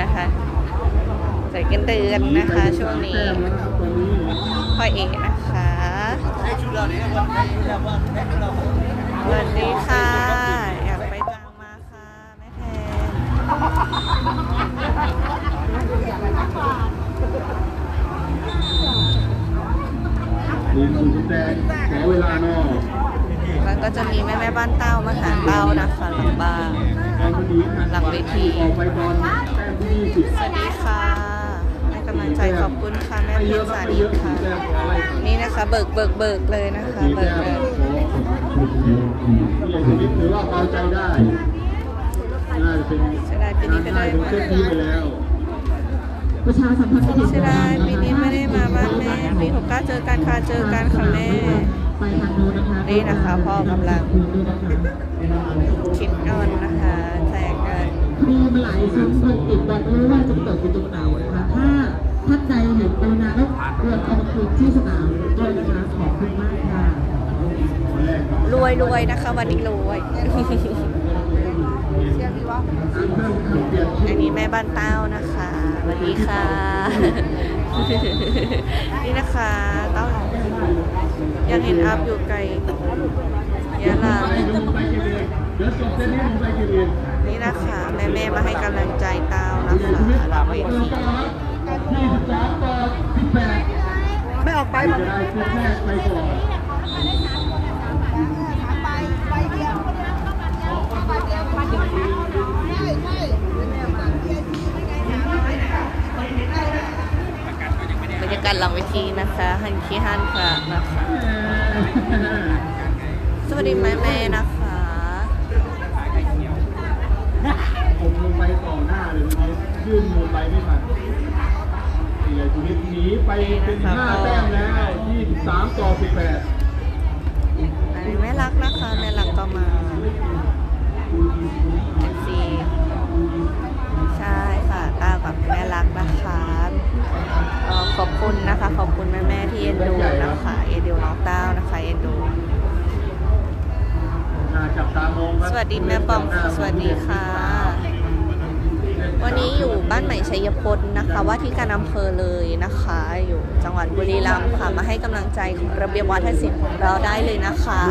นะคะ ใส่กันเดือนนะคะ ช่วงนี้พ่อเอกนะคะสวัสดีค่ะ อยากไปจังมาค่ะแม่แทนมีคุณแดงขอเวลาหน่อยแล้วก็จะมีแม่แม่บ้านเต้ามาหาเต้านะคะหลังบ้านตอนนี้ หลังเวทีออกไปตอนแต้มที่ยี่สิบสวัสดีค่ะให้กำลังใจขอบคุณค่ะแม่ไม่เพเยชอะรครัสาบไม่ลีเยอะค่ะแต้มขออะไรครับนี่นะคะเบิกเบิกเบิกเลยนะคะสี่เบิแต้กมเลยขออย่างนี้ถือว่าเบาใจได้น่าจะเป็นเสียดายปีนี้ก็ได้ถึงมาเส้นนี้ไปแล้วประชาสัมพันธ์เสียดายปีนี้ไม่ได้มาบ้านแม่ปีหกเก้าเจอกันค่ะเจอกันค่ะแม่ไปทางโน้นนะคะนี่นะคะพ่อกำลังคุณด้วยนะคะคิดเงินนะคะแจกเงินมีมาหลายซุ้มคนติดบอกไม่รู้ว่าจะเปิดอยู่ตรงไหนนะคะถ้าท่านใดเห็นกรุณาก็เดินเอามาคืนที่สนามด้วยนะคะขอบคุณมากค่ะรวยรวยนะคะวันนี้รวยอันนี้แม่บ้านเต้านะคะสวัสดีค่ะ นี่นะคะเต้ายังเห็นอัพอยู่ไกลยะลาไปลงไปกี่เดือนเดี๋ยวจบเส้นนี้ลงไปกี่เดือนนี่นะคะแม่แม่ๆมาให้กำลังใจเต้านะคะหลังเวทียี่สิบสามต่อสิบแปดไม่ออกไปจะได้ กไปก่อนหลังเวทีนะคะ ฮันคีฮันค่ะนะคะ สวัสดีแม่แม่นะคะผมลงไปต่อหน้าเลยมันยื่นมือไปไม่ทันเสียชีวิตหนีไปเป็นห้าแต้มแล้วยี่สิบสามต่อสิบแปด สวัสดีแม่ปอมค่ะสวัสดีค่ะ วันนี้อยู่บ้านใหม่ชัยพลนะคะ ว่าที่การอำเภอเลยนะคะ อยู่จังหวัดบุรีรัมย์ค่ะ มาให้กำลังใจของระเบียบวัฒนศิลป์ของเราได้เลยนะคะ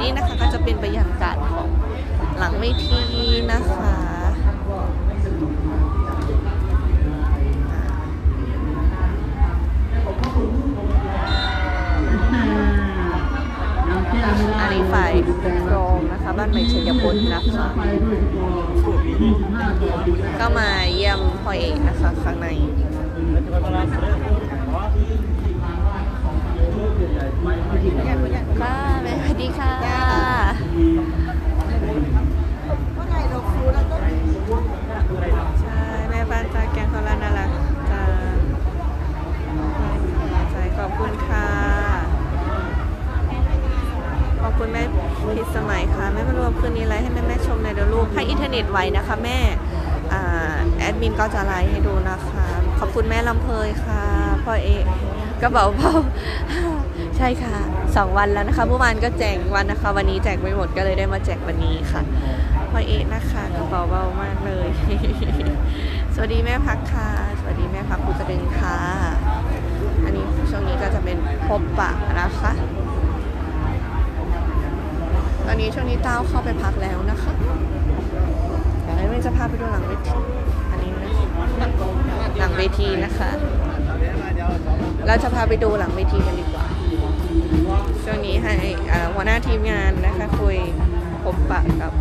นี่นะคะก็จะเป็นบรรยากาศของหลังเวทีนะคะ บ้านใหม่ชัยพลนะคะไปด้วยสกอร์ยี่สิบห้าต่อสิบแปดก็มาเยี่ยมพ่อเอกนะคะข้างในค่ะแม่สวัสดีค่ะใช่แม่บ้านตาแกงเขาลาน่ารักจ้าใช่ขอบคุณค่ะ ขอบคุณแม่พิสมัยค่ะแม่มารวมคืนนี้ไลฟ์ให้แม่แม่ๆชมในอยเดี๋ยวลูกให้อินเทอร์เน็ต ไว้นะคะแม่อแอดมินก็จะไลฟ์ให้ดูนะคะ ขอบคุณแม่ลำเพยค่ะพ่อเอกกระเป๋าเบาใช่ค่ะสองวันแล้วนะคะเมื่อวานก็แจกวันนะคะ วันนี้แจกไม่หมดก็เลยได้มาแจกวันนี้ค่ะพ่อเอกนะคะกระเป๋าเบามากเลย สวัสดีแม่พักค่ะ สวัสดีแม่พักภูกระดึงค่ะ อันนี้ช่วงนี้ก็จะเป็นพบปะนะคะตอนนี้ช่วงนี้เต้าเข้าไปพักแล้วนะคะ เดี๋ยวเราจะพาไปดูหลังเวทีอันนี้นะหลังเวทีนะคะ เราจะพาไปดูหลังเวทีกันดีกว่า ช่วงนี้ให้หัวหน้าทีมงานนะคะคุยพบปะกับ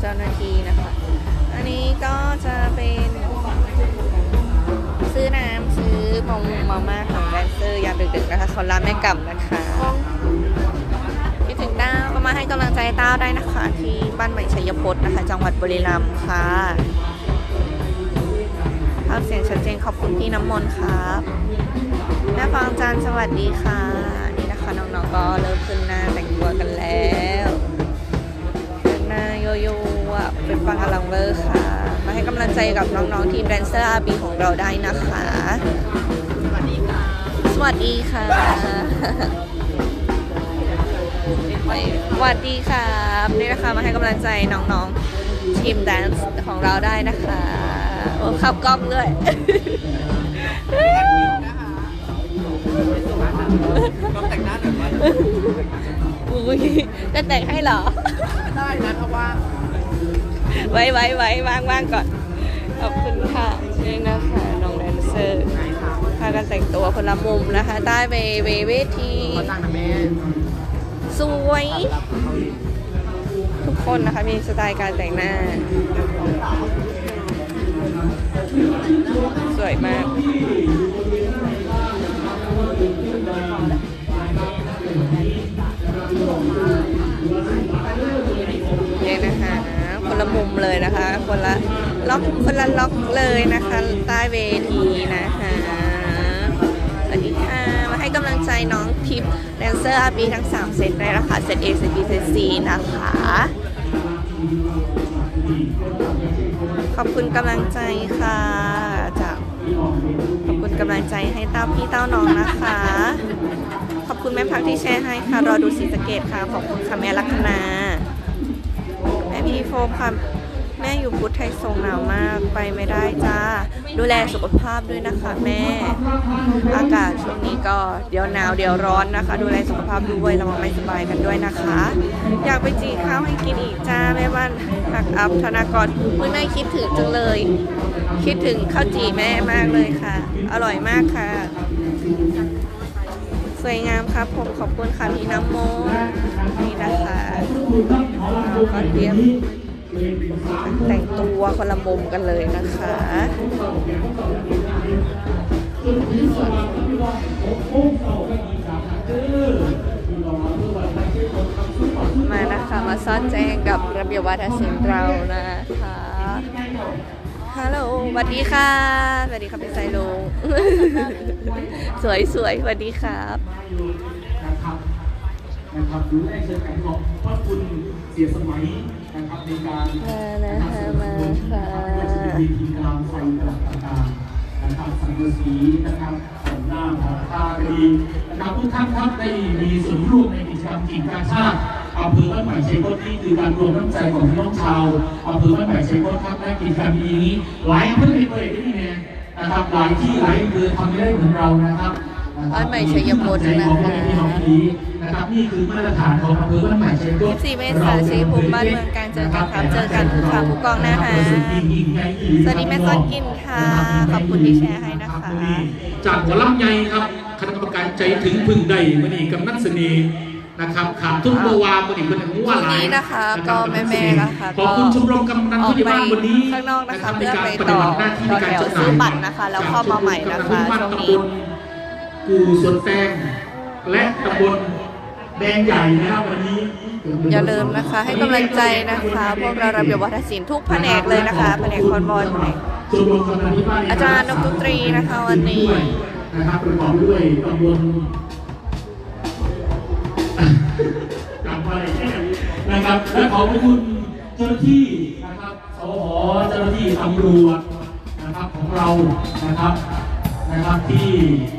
เจ้าหน้าที่นะคะ อันนี้ก็จะเป็นซื้อน้ำซื้อมงมาม่าของแดนเซอร์ยามดึกๆนะคะเขาร้านแม่ก่ำนะคะ มาให้กำลังใจต้าได้นะคะ ที่บ้านใหม่ชัยพจน์นะคะ จังหวัดบุรีรัมย์ค่ะภาพเสียงชัดเจนขอบคุณพี่น้ำมนต์ครับแม่ฟังจันสวัสดีค่ะ นี่นะคะน้องๆก็เริ่มขึ้นหน้าแต่งตัวกันแล้วขึ้นหน้าโยโย่เป็นฟังอลังเลอร์ค่ะ มาให้กำลังใจกับน้องๆทีมแดนเซอร์อาบีของเราได้นะคะ สวัสดีค่ะ สวัสดีค่ะ สวัสดีครับนี่นะคะมาให้กำลังใจน้องๆทีมแดนซ์ของเราได้นะคะโอ้ขับกล้องด้วยก็แต่งหน้าหน่อยว่าอุ้ยจะแต่งให้เหรอ ได้นะเพราะว่าไว้ไว้ไว้ว่างว่างก่อน ขอบคุณค่ะนี่นะคะน้องแดนเซอร์พากันแต่งตัวคนละมุมนะคะใต้เวเวเวทีเขาตั้งนะแม่ สวย ทุกคนนะคะมีสไตล์การแต่งหน้า สวยมากเนี่ยนะคะคนละมุมเลยนะคะ คนละล็อกคนละล็อกเลยนะคะ ใต้เวทีนะ น้องทิพแดนเซอร์อาบีทั้ง 3 เซตเลยนะคะเซต A เซต B เซต C นะคะ ขอบคุณกำลังใจค่ะจากขอบคุณกำลังใจให้เต้าพี่เต้าน้องนะคะ ขอบคุณแม่พักที่แชร์ให้ค่ะ รอดูสีสเกตค่ะ ขอบคุณค่ะแม่ลัคนาแม่พีโฟค่ะ ม่อยู่พุทธไทยทรงหนาวมากไปไม่ได้จ้า ดูแลสุขภาพด้วยนะคะแม่ อากาศช่วงนี้ก็เดี๋ยวหนาวเดี๋ยวร้อนนะคะ ดูแลสุขภาพด้วยระวังไม่สบายกันด้วยนะคะ อยากไปจีข้าวให้กินอีกจ้าแม่บ้านหักอัพธนากรเมื่อแม่คิดถึงจังเลย คิดถึงข้าวจีแม่มากเลยค่ะ อร่อยมากค่ะ สวยงามครับผมขอบคุณค่ะพี่น้ำโมนี่นะคะก็เตรียม แต่งตัวคนละมุมกันเลยนะคะมานะคะมาซ่อนแจ้งกับระเบียบวัฒนศิลป์เรานะคะฮัลโหลสวัสดีค่ะสวัสดีครับเป็นไซโลงสวยสวยๆสวัสดีครับนะครับนะครับดูแลเชิญกันของพระคุณเสียสมัย นะครับในการมานะคะมาค่ะวิธีการใส่กระดาษต่างๆนะครับสังกะสีนะครับสันหน้าของผ้าก็ดีนะครับทุกท่านครับได้มีส่วนร่วมในกิจกรรมกิ่งการชาติอำเภอบ้านใหม่ชัยพจน์นี่คือการรวมน้ำใจของพี่น้องชาวอำเภอบ้านใหม่ชัยพจน์ครับและกิจกรรมดีนี้หลายอำเภอเลยเลยที่นี่นะครับหลายที่หลายอำเภอทำไม่ได้เหมือนเรานะครับบ้านใหม่ชัยพจน์นะคะ นะครับนี่คือมาตรฐานของอำเภอบ้านใหม่ชัยพจน์24เมษายนชัยภูมิบ้านเมืองการเจอกันครับเจอกันผู้ค้าผู้กองนะคะสวัสดีแม่ต้นกินค่ะ ขอบคุณที่แชร์ให้นะคะ จากหัวลำใหญ่ครับคณะกรรมการใจถึงพึ่งใดมื่อนี้กำนันเสน่ห์นะครับขาดทุนบัววามื่อนี้คนหนึ่งว่าหลายวันนี้นะคะก็แม่ๆนะคะขอบคุณชมรมกำนันผู้ใหญ่บ้านวันนี้ข้างนอกนะคะรับเพื่อไปในต่อการปฏิบัติหน้าที่ในการจำหน่ายต่อแถวซื้อบัตรนะคะ แล้วเข้ามาใหม่นะคะจากช่วงนี้ตำบลกูสวนแตงและตำบล แดงใหญ่นะครับวันนี้อย่าลืมนะคะ ให้กำลังใจนะคะ พวกเราระเบียบวัฒนศิลป์ทุกแผนกเลยนะคะแผนกคอนวอยแผนกชมรมกำนันที่บ้านอาจารย์นกดนตรีนะคะวันนี้ด้วยนะครับประกอบด้วยตำบลจำอะไรแค่นี้นะครับและขอบพระคุณเจ้าหน้าที่นะครับสหเจ้าหน้าที่ตำรวจนะครับของเรานะครับนะครับที่